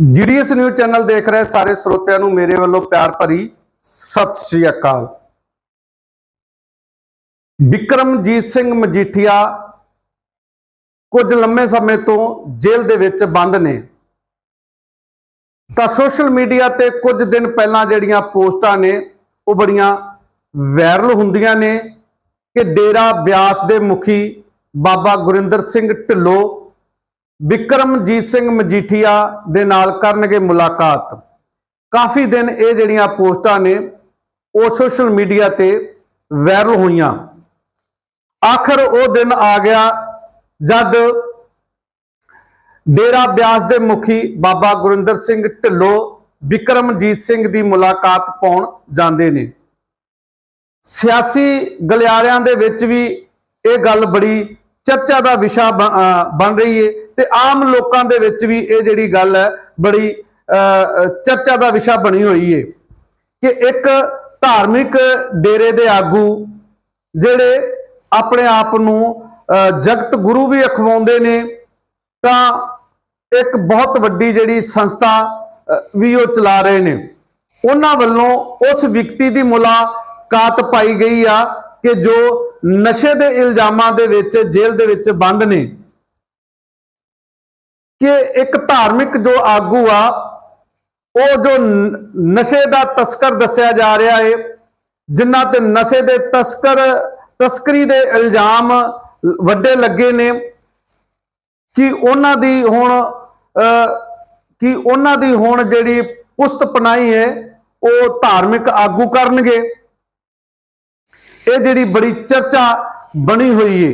GDS news channel ਦੇਖ ਰਹੇ ਸਾਰੇ ਸਰੋਤਿਆਂ ਨੂੰ ਮੇਰੇ ਵੱਲੋਂ ਪਿਆਰ ਭਰੀ ਸਤਿ ਸ੍ਰੀ ਅਕਾਲ। ਵਿਕਰਮਜੀਤ ਸਿੰਘ ਮਜੀਠੀਆ ਕੁਝ ਲੰਮੇ ਸਮੇਂ ਤੋਂ ਜੇਲ੍ਹ ਦੇ ਵਿੱਚ ਬੰਦ ਨੇ। ਤਾਂ ਸੋਸ਼ਲ ਮੀਡੀਆ ਤੇ ਕੁਝ ਦਿਨ ਪਹਿਲਾਂ ਜਿਹੜੀਆਂ ਪੋਸਟਾਂ ਨੇ, ਉਹ ਬੜੀਆਂ ਵਾਇਰਲ ਹੁੰਦੀਆਂ ਨੇ ਕਿ ਡੇਰਾ ਬਿਆਸ ਦੇ ਮੁਖੀ ਬਾਬਾ ਗੁਰਿੰਦਰ ਸਿੰਘ ਢਿੱਲੋਂ ਵਿਕਰਮਜੀਤ ਸਿੰਘ ਮਜੀਠੀਆ ਦੇ ਨਾਲ ਕਰਨਗੇ ਮੁਲਾਕਾਤ। ਕਾਫੀ ਦਿਨ ਇਹ ਜਿਹੜੀਆਂ ਪੋਸਟਾਂ ਨੇ, ਉਹ ਸੋਸ਼ਲ ਮੀਡੀਆ ਤੇ ਵਾਇਰਲ ਹੋਈਆਂ। ਆਖਰ ਉਹ ਦਿਨ ਆ ਗਿਆ ਜਦ ਡੇਰਾ ਬਿਆਸ ਦੇ ਮੁਖੀ ਬਾਬਾ ਗੁਰਿੰਦਰ ਸਿੰਘ ਢਿੱਲੋਂ ਵਿਕਰਮਜੀਤ ਸਿੰਘ ਦੀ ਮੁਲਾਕਾਤ ਪਾਉਣ ਜਾਂਦੇ ਨੇ। ਸਿਆਸੀ ਗਲਿਆਰਿਆਂ ਦੇ ਵਿੱਚ ਵੀ ਇਹ ਗੱਲ ਬੜੀ ਚਰਚਾ ਦਾ ਵਿਸ਼ਾ ਬਣ ਰਹੀ ਹੈ ਤੇ ਆਮ ਲੋਕਾਂ ਦੇ ਵਿੱਚ ਵੀ ਇਹ ਜਿਹੜੀ ਗੱਲ ਹੈ ਬੜੀ ਅਹ, ਚਰਚਾ ਦਾ ਵਿਸ਼ਾ ਬਣੀ ਹੋਈ ਹੈ ਕਿ ਇੱਕ ਧਾਰਮਿਕ ਡੇਰੇ ਦੇ ਆਗੂ ਜਿਹੜੇ ਆਪਣੇ ਆਪ ਨੂੰ ਅਹ, ਜਗਤ ਗੁਰੂ ਵੀ ਅਖਵਾਉਂਦੇ ਨੇ ਤਾਂ ਇੱਕ ਬਹੁਤ ਵੱਡੀ ਜਿਹੜੀ ਸੰਸਥਾ ਵੀ ਉਹ ਚਲਾ ਰਹੇ ਨੇ। ਉਹਨਾਂ ਵੱਲੋਂ ਉਸ ਵਿਅਕਤੀ ਦੀ ਮੁਲਾਕਾਤ ਪਾਈ ਗਈ ਆ ਕਿ ਜੋ ਨਸ਼ੇ ਦੇ ਇਲਜ਼ਾਮਾਂ ਦੇ ਵਿੱਚ ਜੇਲ੍ਹ ਦੇ ਵਿੱਚ ਬੰਦ ਨੇ। ਕਿ ਇੱਕ ਧਾਰਮਿਕ ਜੋ ਆਗੂ ਆ ਉਹ ਜੋ ਨਸ਼ੇ ਦਾ ਤਸਕਰ ਦੱਸਿਆ ਜਾ ਰਿਹਾ ਹੈ ਜਿਨ੍ਹਾਂ ਤੇ ਨਸ਼ੇ ਦੇ ਤਸਕਰ ਤਸਕਰੀ ਦੇ ਇਲਜ਼ਾਮ ਵੱਡੇ ਲੱਗੇ ਨੇ ਕਿ ਉਹਨਾਂ ਦੀ ਹੁਣ ਅਹ, ਕਿ ਉਹਨਾਂ ਦੀ ਹੁਣ ਜਿਹੜੀ ਪੁਸਤ ਪਨਾਈ ਹੈ ਉਹ ਧਾਰਮਿਕ ਆਗੂ ਕਰਨਗੇ। ਇਹ ਜਿਹੜੀ ਬੜੀ ਚਰਚਾ ਬਣੀ ਹੋਈ ਹੈ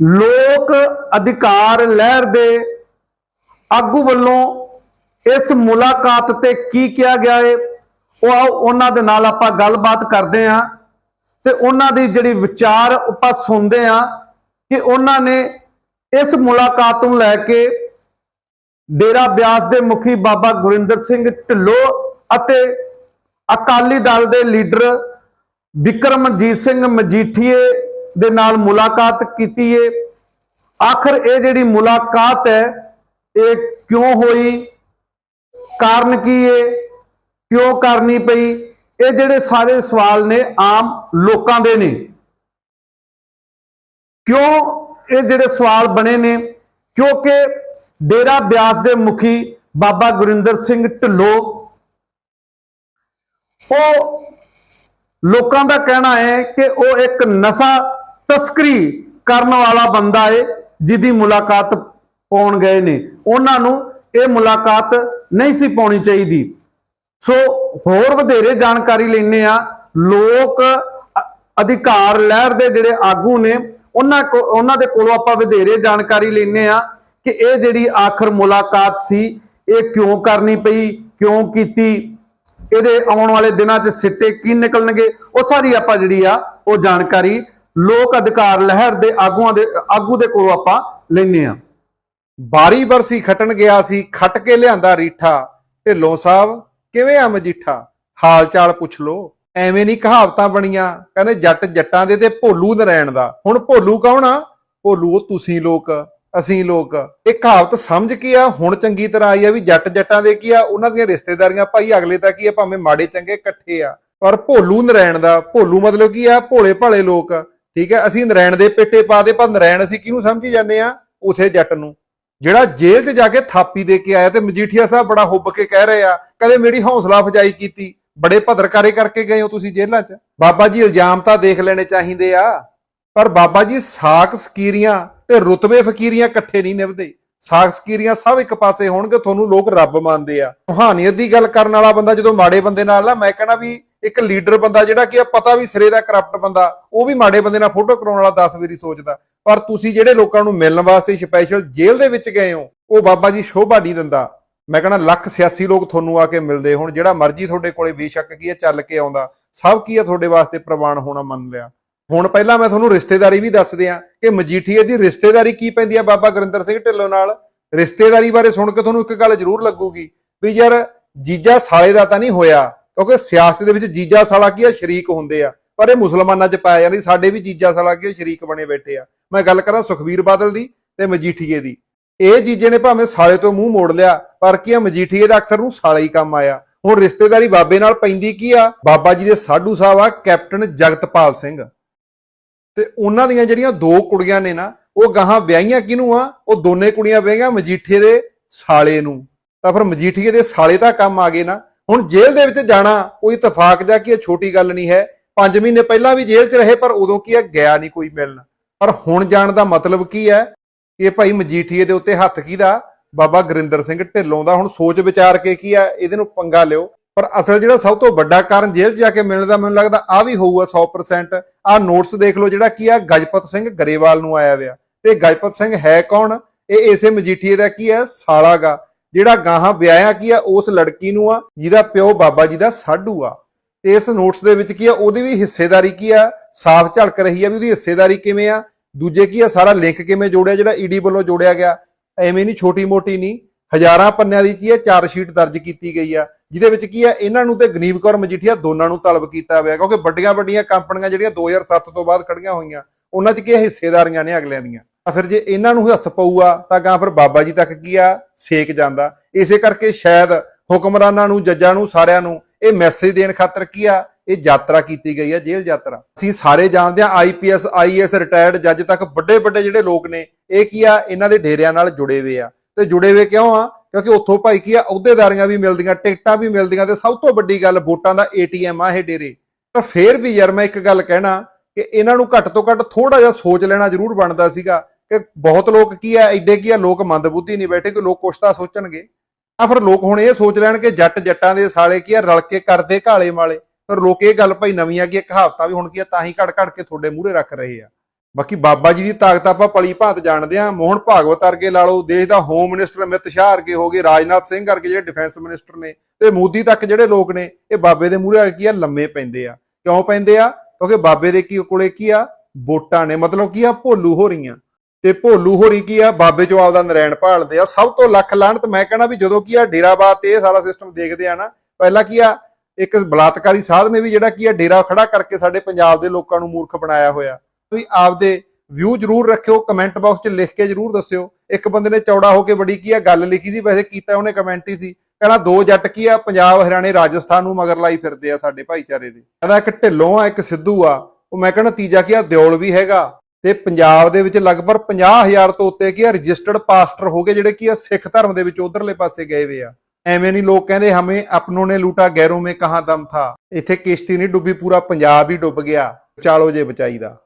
ਲੋਕ ਅਧਿਕਾਰ ਲਹਿਰ ਦੇ ਆਗੂ ਵੱਲੋਂ ਇਸ ਮੁਲਾਕਾਤ ਤੇ ਕੀ ਕਿਹਾ ਗਿਆ ਹੈ ਉਹ ਆਓ ਉਹਨਾਂ ਦੇ ਨਾਲ ਆਪਾਂ ਗੱਲਬਾਤ ਕਰਦੇ ਹਾਂ ਤੇ ਉਹਨਾਂ ਦੀ ਜਿਹੜੀ ਵਿਚਾਰ ਆਪਾਂ ਸੁਣਦੇ ਹਾਂ ਕਿ ਉਹਨਾਂ ਨੇ ਇਸ ਮੁਲਾਕਾਤ ਨੂੰ ਲੈ ਕੇ ਡੇਰਾ ਬਿਆਸ ਦੇ ਮੁਖੀ ਬਾਬਾ ਗੁਰਿੰਦਰ ਸਿੰਘ ਢਿੱਲੋਂ ਅਤੇ ਅਕਾਲੀ ਦਲ ਦੇ ਲੀਡਰ ਵਿਕਰਮਜੀਤ ਸਿੰਘ ਮਜੀਠੀਏ ਦੇ ਨਾਲ ਮੁਲਾਕਾਤ ਕੀਤੀ ਹੈ ਆਖਰ ਇਹ ਜਿਹੜੀ ਮੁਲਾਕਾਤ ਹੈ ਇਹ ਕਿਉਂ ਹੋਈ? ਕਾਰਨ ਕੀ ਏ? ਕਿਉਂ ਕਰਨੀ ਪਈ? ਇਹ ਜਿਹੜੇ ਸਾਰੇ ਸਵਾਲ ਨੇ ਆਮ ਲੋਕਾਂ ਦੇ ਨੇ। ਕਿਉਂ ਇਹ ਜਿਹੜੇ ਸਵਾਲ ਬਣੇ ਨੇ? ਕਿਉਂਕਿ ਡੇਰਾ ਬਿਆਸ ਦੇ ਮੁਖੀ ਬਾਬਾ ਗੁਰਿੰਦਰ ਸਿੰਘ ਢਿੱਲੋਂ, ਉਹ ਲੋਕਾਂ ਦਾ ਕਹਿਣਾ ਹੈ ਕਿ ਉਹ ਇੱਕ ਨਸ਼ਾ ਤਸਕਰੀ ਕਰਨ ਵਾਲਾ ਬੰਦਾ ਹੈ ਜਿਹਦੀ ਮੁਲਾਕਾਤ ਪਾਉਣ ਗਏ ਨੇ। ਉਹਨਾਂ ਨੂੰ ਇਹ ਮੁਲਾਕਾਤ ਨਹੀਂ ਸੀ ਪਾਉਣੀ ਚਾਹੀਦੀ। ਸੋ ਹੋਰ ਵਧੇਰੇ ਜਾਣਕਾਰੀ ਲੈਣੇ ਆ ਲੋਕ ਅਧਿਕਾਰ ਲਹਿਰ ਦੇ ਜਿਹੜੇ ਆਗੂ ਨੇ, ਉਹਨਾਂ ਕੋ, ਉਹਨਾਂ ਦੇ ਕੋਲੋਂ ਆਪਾਂ ਵਧੇਰੇ ਜਾਣਕਾਰੀ ਲੈਣੇ ਆ ਕਿ ਇਹ ਜਿਹੜੀ ਆਖਰ ਮੁਲਾਕਾਤ ਸੀ, ਇਹ ਕਿਉਂ ਕਰਨੀ ਪਈ, ਕਿਉਂ ਕੀਤੀ? ਇਹਦੇ ਆਉਣ ਵਾਲੇ ਦਿਨਾਂ 'ਚ ਸਿੱਟੇ ਕੀ ਨਿਕਲਣਗੇ? ਉਹ ਸਾਰੀ ਆਪਾਂ ਜਿਹੜੀ ਆ, ਉਹ ਜਾਣਕਾਰੀ ਲੋਕ ਅਧਿਕਾਰ ਲਹਿਰ ਦੇ ਆਗੂਆਂ ਦੇ, ਆਗੂ ਦੇ ਕੋਲੋਂ ਆਪਾਂ ਲੈਣੇ ਆ ਬਾਰੀ ਬਰਸੀ ਖਟਣ ਗਿਆ ਸੀ, ਖੱਟ ਕੇ ਲਿਆਂਦਾ ਰੀਠਾ। ਢਿੱਲੋਂ ਸਾਹਿਬ, ਕਿਵੇਂ ਆ ਮਜੀਠਾ? ਹਾਲ ਚਾਲ ਪੁੱਛ ਲੋ ਐਵੇਂ ਨਹੀਂ ਕਹਾਵਤਾਂ ਬਣੀਆਂ। ਕਹਿੰਦੇ ਜੱਟ ਜੱਟਾਂ ਦੇ ਤੇ ਭੋਲੂ ਨਰੈਣ ਦਾ। ਹੁਣ ਭੋਲੂ ਕੌਣ ਆ? ਭੋਲੂ ਤੁਸੀਂ ਲੋਕ, ਅਸੀਂ ਲੋਕ। ਇਹ ਕਹਾਵਤ ਸਮਝ ਕੇ ਆ? ਹੁਣ ਚੰਗੀ ਤਰ੍ਹਾਂ ਆਈ ਆ ਵੀ ਜੱਟ ਜੱਟਾਂ ਦੇ ਕੀ ਆ? ਉਹਨਾਂ ਦੀਆਂ ਰਿਸ਼ਤੇਦਾਰੀਆਂ, ਭਾਈ ਅਗਲੇ ਤਾਂ ਕੀ ਆ? ਭਾਵੇਂ ਮਾੜੇ ਚੰਗੇ ਇਕੱਠੇ ਆ। ਪਰ ਭੋਲੂ ਨਰੈਣ ਦਾ, ਭੋਲੂ ਮਤਲਬ ਕੀ ਆ? ਭੋਲੇ ਭਾਲੇ ਲੋਕ। ਠੀਕ ਹੈ, ਅਸੀਂ ਨਰੈਣ ਦੇ ਪੇਟੇ ਪਾ ਦੇ, ਪਰ ਨਰੈਣ ਅਸੀਂ ਕਿਹਨੂੰ ਸਮਝੀ ਜਾਂਦੇ ਆ? ਉਥੇ ਜੱਟ ਨੂੰ। ਜਿਹੜਾ ਜੇਲ੍ਹ 'ਚ ਜਾ ਕੇ ਥਾਪੀ ਦੇ ਕੇ ਆਇਆ ਤੇ ਮਜੀਠੀਆ ਸਾਹਿਬ ਬੜਾ ਹੁੱਬ ਕੇ ਕਹਿ ਰਹੇ ਆ ਕਦੇ ਮੇਰੀ ਹੌਸਲਾ ਫਜਾਈ ਕੀਤੀ, ਬੜੇ ਭਦਰਕਾਰੇ ਕਰਕੇ ਗਏ ਹੋ ਤੁਸੀਂ ਜੇਲ੍ਹਾਂ 'ਚ। ਬਾਬਾ ਜੀ ਇਲਜ਼ਾਮ ਤਾਂ ਦੇਖ ਲੈਣੇ ਚਾਹੀਦੇ ਆ, ਪਰ ਬਾਬਾ ਜੀ ਸਾਖ ਸਕੀਰੀਆਂ ਤੇ ਰੁਤਬੇ ਫਕੀਰੀਆਂ ਇਕੱਠੇ ਨਹੀਂ ਨਿਭਦੇ। ਸਾਖ ਸਕੀਰੀਆਂ ਸਭ ਇੱਕ ਪਾਸੇ ਹੋਣਗੇ, ਤੁਹਾਨੂੰ ਲੋਕ ਰੱਬ ਮੰਨਦੇ ਆ। ਰੂਹਾਨੀਅਤ ਦੀ ਗੱਲ ਕਰਨ ਵਾਲਾ ਬੰਦਾ ਜਦੋਂ ਮਾੜੇ ਬੰਦੇ ਨਾਲ ਨਾ ਮੈਂ ਕਹਣਾ ਵੀ ਇੱਕ ਲੀਡਰ ਬੰਦਾ ਜਿਹੜਾ ਕਿ ਆ ਪਤਾ ਵੀ ਸਿਰੇ ਦਾ ਕਰਪਟ ਬੰਦਾ, ਉਹ ਵੀ ਮਾੜੇ ਬੰਦੇ ਨਾਲ ਫੋਟੋ ਕਰਾਉਣ ਵਾਲਾ 10 ਵਾਰੀ ਸੋਚਦਾ। ਪਰ ਤੁਸੀਂ ਜਿਹੜੇ ਲੋਕਾਂ ਨੂੰ ਮਿਲਣ ਵਾਸਤੇ ਸਪੈਸ਼ਲ ਜੇਲ੍ਹ ਦੇ ਵਿੱਚ ਗਏ ਹੋ, ਉਹ ਬਾਬਾ ਜੀ ਸ਼ੋਭਾ ਨਹੀਂ ਦਿੰਦਾ। ਮੈਂ ਕਹਿੰਦਾ ਲੱਖ 86 ਲੋਕ ਤੁਹਾਨੂੰ ਆ ਕੇ ਮਿਲਦੇ ਹੁਣ, ਜਿਹੜਾ ਮਰਜ਼ੀ ਤੁਹਾਡੇ ਕੋਲੇ ਬੇਸ਼ੱਕ ਕੀ ਹੈ ਚੱਲ ਕੇ ਆਉਂਦਾ। ਸਭ ਕੀ ਹੈ ਤੁਹਾਡੇ ਵਾਸਤੇ ਪ੍ਰਵਾਨ ਹੋਣਾ ਮੰਨ ਲਿਆ। ਹੁਣ ਪਹਿਲਾਂ ਮੈਂ ਤੁਹਾਨੂੰ ਰਿਸ਼ਤੇਦਾਰੀ ਵੀ ਦੱਸ ਦਿਆਂ ਕਿ ਮਜੀਠੀਏ ਦੀ ਰਿਸ਼ਤੇਦਾਰੀ ਕੀ ਪੈਂਦੀ ਹੈ ਬਾਬਾ ਗੁਰਿੰਦਰ ਸਿੰਘ ਢਿੱਲੋਂ ਨਾਲ? ਰਿਸ਼ਤੇਦਾਰੀ ਬਾਰੇ ਸੁਣ ਕੇ ਤੁਹਾਨੂੰ ਇੱਕ ਗੱਲ ਜ਼ਰੂਰ ਲੱਗੂਗੀ ਵੀ ਯਾਰ ਜੀਜਾ ਸਾਲੇ ਦਾ ਤਾਂ ਨਹੀਂ ਹੋਇਆ। ਕਿਉਂਕਿ ਸਿਆਸਤ ਦੇ ਵਿੱਚ ਜੀਜਾ ਸਾਲਾ ਕੀ ਆ? ਸ਼ਰੀਕ ਹੁੰਦੇ ਆ। ਪਰ ਇਹ ਮੁਸਲਮਾਨਾਂ 'ਚ ਪਾਇਆ ਜਾਂਦੀ ਸਾਡੇ ਵੀ ਜੀਜਾ ਸਾਲਾ ਕੀ ਸ਼ਰੀਕ ਬਣੇ ਬੈਠੇ ਆ। ਮੈਂ ਗੱਲ ਕਰਾਂ ਸੁਖਵੀਰ ਬਾਦਲ ਦੀ ਤੇ ਮਜੀਠੀਏ ਦੀ। ਇਹ ਜੀਜੇ ਨੇ ਭਾਵੇਂ ਸਾਲੇ ਤੋਂ ਮੂੰਹ ਮੋੜ ਲਿਆ, ਪਰ ਕੀ ਆ? ਮਜੀਠੀਏ ਦਾ ਅਕਸਰ ਨੂੰ ਸਾਲਾ ਹੀ ਕੰਮ ਆਇਆ। ਹੁਣ ਰਿਸ਼ਤੇਦਾਰੀ ਬਾਬੇ ਨਾਲ ਪੈਂਦੀ ਕੀ ਆ? ਬਾਬਾ ਜੀ ਦੇ ਸਾਧੂ ਸਾਹਿਬ ਆ, ਕੈਪਟਨ ਜਗਤਪਾਲ ਸਿੰਘ। ਤੇ ਉਹਨਾਂ ਦੀਆਂ ਜਿਹੜੀਆਂ ਦੋ ਕੁੜੀਆਂ ਨੇ ਨਾ, ਉਹ ਗਾਹਾਂ ਵਿਆਹੀਆਂ ਕਿਹਨੂੰ ਆ? ਉਹ ਦੋਨੇ ਕੁੜੀਆਂ ਵਿਆਹੀਆਂ ਮਜੀਠੀਏ ਦੇ ਸਾਲੇ ਨੂੰ। ਤਾਂ ਫਿਰ ਮਜੀਠੀਏ ਦੇ ਸਾਲੇ ਤਾਂ ਕੰਮ ਆ ਗਏ ਨਾ। ਹੁਣ ਜੇਲ੍ਹ ਦੇ ਵਿੱਚ ਜਾਣਾ ਕੋਈ ਇਤਫਾਕ ਜਾਂ ਕਿ ਇਹ ਛੋਟੀ ਗੱਲ ਨਹੀਂ ਹੈ। 5 ਮਹੀਨੇ ਪਹਿਲਾਂ ਵੀ ਜੇਲ੍ਹ 'ਚ ਰਹੇ, ਪਰ ਉਦੋਂ ਕੀ ਹੈ? ਗਿਆ ਨਹੀਂ ਕੋਈ ਮਿਲਣ। ਪਰ ਹੁਣ ਜਾਣ ਦਾ ਮਤਲਬ ਕੀ ਹੈ? ਇਹ ਭਾਈ ਮਜੀਠੀਏ ਦੇ ਉੱਤੇ ਹੱਥ ਕਿਹਦਾ? ਬਾਬਾ ਗੁਰਿੰਦਰ ਸਿੰਘ ਢਿੱਲੋਂ ਦਾ। ਹੁਣ ਸੋਚ ਵਿਚਾਰ ਕੇ ਕੀ ਆ ਇਹਦੇ ਨੂੰ ਪੰਗਾ ਲਿਓ। ਪਰ ਅਸਲ ਜਿਹੜਾ ਸਭ ਤੋਂ ਵੱਡਾ ਕਾਰਨ ਜੇਲ੍ਹ 'ਚ ਜਾ ਕੇ ਮਿਲਣ ਦਾ ਮੈਨੂੰ ਲੱਗਦਾ ਆ ਵੀ ਹੋਊਗਾ 100% ਆ ਨੋਟਸ ਦੇਖ ਲਓ ਜਿਹੜਾ ਕੀ ਆ ਗਜਪਤ ਸਿੰਘ ਗਰੇਵਾਲ ਨੂੰ ਆਇਆ ਹੋਇਆ। ਤੇ ਗਜਪਤ ਸਿੰਘ ਹੈ ਕੌਣ? ਇਹ ਇਸੇ ਮਜੀਠੀਏ ਦਾ ਕੀ ਹੈ? ਸਾਲਾਗਾ। ਜਿਹੜਾ ਗਾਹਾਂ ਵਿਆਹਿਆ ਕੀ ਆ ਉਸ ਲੜਕੀ ਨੂੰ ਆ ਜਿਹਦਾ ਪਿਓ ਬਾਬਾ ਜੀ ਦਾ ਸਾਡੂ ਆ। ਇਸ ਨੋਟਸ ਦੇ ਵਿੱਚ ਕੀ ਆ ਉਹਦੀ ਵੀ ਹਿੱਸੇਦਾਰੀ ਕੀ ਆ ਸਾਫ਼ ਝਲਕ ਰਹੀ ਆ ਵੀ ਉਹਦੀ ਹਿੱਸੇਦਾਰੀ ਕਿਵੇਂ ਆ। ਦੂਜੇ ਕੀ ਆ ਸਾਰਾ ਲਿੰਕ ਕਿਵੇਂ ਜੋੜਿਆ ਜਿਹੜਾ ਈਡੀ ਵੱਲੋਂ ਜੋੜਿਆ ਗਿਆ। ਐਵੇਂ ਨਹੀਂ ਛੋਟੀ ਮੋਟੀ ਨਹੀਂ। ਹਜ਼ਾਰਾਂ ਪੰਨਿਆਂ ਦੀ ਕੀ ਆ ਚਾਰ ਸ਼ੀਟ ਦਰਜ ਕੀਤੀ ਗਈ ਆ ਜਿਹਦੇ ਵਿੱਚ ਕੀ ਆ ਇਹਨਾਂ ਨੂੰ ਤੇ ਗਨੀਬ ਕੌਰ ਮਜੀਠੀਆ ਦੋਨਾਂ ਨੂੰ ਤਲਬ ਕੀਤਾ ਹੋਇਆ ਕਿਉਂਕਿ ਵੱਡੀਆਂ ਵੱਡੀਆਂ ਕੰਪਨੀਆਂ ਜਿਹੜੀਆਂ 2007 ਤੋਂ ਬਾਅਦ ਖੜੀਆਂ ਹੋਈਆਂ ਉਹਨਾਂ 'ਚ ਕੀ ਆ, ਹਿੱਸੇਦਾਰੀਆਂ ਨੇ ਅਗਲਿਆਂ ਦੀਆਂ। ਤਾਂ ਫਿਰ ਜੇ ਇਹਨਾਂ ਨੂੰ ਹੱਥ ਪਊਗਾ ਤਾਂ ਗਾਂ ਫਿਰ ਬਾਬਾ ਜੀ ਤੱਕ ਕੀ ਆ? ਸੇਕ ਜਾਂਦਾ। ਇਸੇ ਕਰਕੇ ਸ਼ਾਇਦ ਹੁਕਮਰਾਨਾਂ ਨੂੰ, ਜੱਜਾਂ ਨੂੰ, ਸਾਰਿਆਂ ਨੂੰ ਇਹ ਮੈਸੇਜ ਦੇਣ ਖਾਤਰ ਕੀ ਆ? ਇਹ ਯਾਤਰਾ ਕੀਤੀ ਗਈ ਆ, ਜੇਲ੍ਹ ਯਾਤਰਾ। ਅਸੀਂ ਸਾਰੇ ਜਾਣਦੇ ਆ ਆਈਪੀਐਸ ਆਈਐਸ ਰਿਟਾਇਰਡ ਜੱਜ ਤੱਕ ਵੱਡੇ ਵੱਡੇ ਜਿਹੜੇ ਲੋਕ ਨੇ, ਇਹ ਕੀ ਆ? ਇਹਨਾਂ ਦੇ ਡੇਰਿਆਂ ਨਾਲ ਜੁੜੇ ਹੋਏ ਆ। ਤੇ ਜੁੜੇ ਹੋਏ ਕਿਉਂ ਆ? ਕਿਉਂਕਿ ਉੱਥੋਂ ਭਾਈ ਕੀ ਆ? ਅਹੁਦੇਦਾਰੀਆਂ ਵੀ ਮਿਲਦੀਆਂ, ਟਿਕਟਾਂ ਵੀ ਮਿਲਦੀਆਂ ਤੇ ਸਭ ਤੋਂ ਵੱਡੀ ਗੱਲ ਵੋਟਾਂ ਦਾ ਏਟੀਐਮ ਆ ਇਹ ਡੇਰੇ। ਪਰ ਫੇਰ ਵੀ ਯਾਰ ਮੈਂ ਇੱਕ ਗੱਲ ਕਹਿਣਾ ਕਿ ਇਹਨਾਂ ਨੂੰ ਘੱਟ ਤੋਂ ਘੱਟ ਥੋੜਾ ਜਿਹਾ ਸੋਚ ਲੈਣਾ ਜ਼ਰੂਰ ਬਣਦਾ ਸੀਗਾ। ਕਿ ਬਹੁਤ ਲੋਕ ਕੀ ਆ ਐਡੇ ਕੀ ਆ ਲੋਕ ਮੰਦਬੁੱਧੀ ਨਹੀਂ ਬੈਠੇ ਕਿ ਲੋਕ ਕੁਛ ਤਾਂ ਸੋਚਣਗੇ। ਆ ਫਿਰ ਲੋਕ ਹੁਣ ਇਹ ਸੋਚ ਲੈਣ ਕਿ ਜੱਟ ਜੱਟਾਂ ਦੇ ਸਾਲੇ ਕੀ ਆ ਰਲ ਕੇ ਕਰਦੇ ਘਾਲੇ ਮਾਲੇ। ਪਰ ਲੋਕ ਇਹ ਗੱਲ ਭਾਈ ਨਵੀਂ ਆ ਕਿ ਕਹਾਵਤਾਂ ਵੀ ਹੁਣ ਕੀ ਆ ਤਾਂ ਹੀ ਘੜ ਘੜ ਕੇ ਤੁਹਾਡੇ ਮੂਹਰੇ ਰੱਖ ਰਹੇ ਆ। ਬਾਕੀ ਬਾਬਾ ਜੀ ਦੀ ਤਾਕਤ ਆਪਾਂ ਪਲੀ ਭਾਂਤ ਜਾਣਦੇ ਆ ਮੋਹਨ ਭਾਗਵਤ ਵਰਗੇ ਲਾ ਲਓ, ਦੇਸ਼ ਦਾ ਹੋਮ ਮਿਨਿਸਟਰ ਅਮਿਤ ਸ਼ਾਹ ਵਰਗੇ ਹੋ ਗਏ, ਰਾਜਨਾਥ ਸਿੰਘ ਵਰਗੇ ਜਿਹੜੇ ਡਿਫੈਂਸ ਮਿਨਿਸਟਰ ਨੇ ਤੇ ਮੋਦੀ ਤੱਕ ਜਿਹੜੇ ਲੋਕ ਨੇ, ਇਹ ਬਾਬੇ ਦੇ ਮੂਹਰੇ ਕੀ ਆ ਲੰਮੇ ਪੈਂਦੇ ਆ। ਕਿਉਂ ਪੈਂਦੇ ਆ? ਕਿਉਂਕਿ ਬਾਬੇ ਦੇ ਕੀ ਕੋਲੇ ਕੀ ਆ? ਵੋਟਾਂ ਨੇ, ਮਤਲਬ ਕੀ ਆ, ਭੋਲੂ ਹੋ ਰਹੀਆਂ। ਤੇ ਭੋਲੂ ਹੋਰੀ ਕੀ ਆ? ਬਾਬੇ ਚੋਂ ਦਾ ਨਰੈਣ ਭਾਲਦੇ ਆ, ਸਭ ਤੋਂ ਲੱਖ ਲਾਹਣਤ ਮੈਂ ਕਹਿਣਾ ਵੀ ਜਦੋਂ ਕੀ ਆ ਡੇਰਾਬਾਦ ਤੇ ਇਹ ਸਾਰਾ ਸਿਸਟਮ ਦੇਖਦੇ ਆ ਨਾ, ਪਹਿਲਾਂ ਕੀ ਆ, ਇੱਕ ਬਲਾਤਕਾਰੀ ਸਾਧ ਨੇ ਵੀ ਜਿਹੜਾ ਕੀ ਆ, ਡੇਰਾ ਖੜਾ ਕਰਕੇ ਸਾਡੇ ਪੰਜਾਬ ਦੇ ਲੋਕਾਂ ਨੂੰ ਮੂਰਖ ਬਣਾਇਆ ਹੋਇਆ। ਤੁਸੀਂ ਆਪਦੇ ਵਿਊ ਜਰੂਰ ਰੱਖਿਓ ਕਮੈਂਟ ਬਾਕਸ 'ਚ ਲਿਖ ਕੇ ਜਰੂਰ ਦੱਸਿਓ। ਇੱਕ ਬੰਦੇ ਨੇ ਚੌੜਾ ਹੋ ਕੇ ਬੜੀ ਕੀ ਆ, ਗੱਲ ਲਿਖੀ ਸੀ, ਵੈਸੇ ਕੀਤਾ ਉਹਨੇ ਕਮੈਂਟ ਹੀ ਸੀ। ਕਹਿੰਦਾ ਦੋ ਜੱਟ ਕੀ ਆ, ਪੰਜਾਬ, ਹਰਿਆਣੇ, ਰਾਜਸਥਾਨ ਨੂੰ ਮਗਰ ਲਾਈ ਫਿਰਦੇ ਆ ਸਾਡੇ ਭਾਈਚਾਰੇ ਦੇ। ਕਹਿੰਦਾ ਇੱਕ ਢਿੱਲੋਂ ਆ, ਇੱਕ ਸਿੱਧੂ ਆ। ਉਹ ਮੈਂ ਕਹਿੰਦਾ ਤੀਜਾ ਕੀ ਆ, ਦਿਓਲ ਵੀ ਹੈਗਾ। ਤੇ ਪੰਜਾਬ ਦੇ ਵਿੱਚ ਲਗਭਗ 50000 ਤੋਂ ਉੱਤੇ ਕੀ ਆ ਰਜਿਸਟਰਡ ਪਾਸਟਰ ਹੋ ਗਏ ਜਿਹੜੇ ਕੀ ਆ, ਸਿੱਖ ਧਰਮ ਦੇ ਵਿੱਚ ਉਧਰਲੇ ਪਾਸੇ ਗਏ ਵੇ ਆ। ਐਵੇਂ ਨਹੀਂ ਲੋਕ ਕਹਿੰਦੇ ਹਮੇ ਆਪਨੋਂ ਨੇ ਲੂਟਾ ਗੈਰੋਂ ਮੇ ਕਹਾਂ ਦਮ ਥਾ। ਇੱਥੇ ਕਿਸ਼ਤੀ ਨਹੀਂ ਡੁੱਬੀ, ਪੂਰਾ ਪੰਜਾਬ ਹੀ ਡੁੱਬ ਗਿਆ। ਚਾਲੋ ਜੇ ਬਚਾਈ ਦਾ।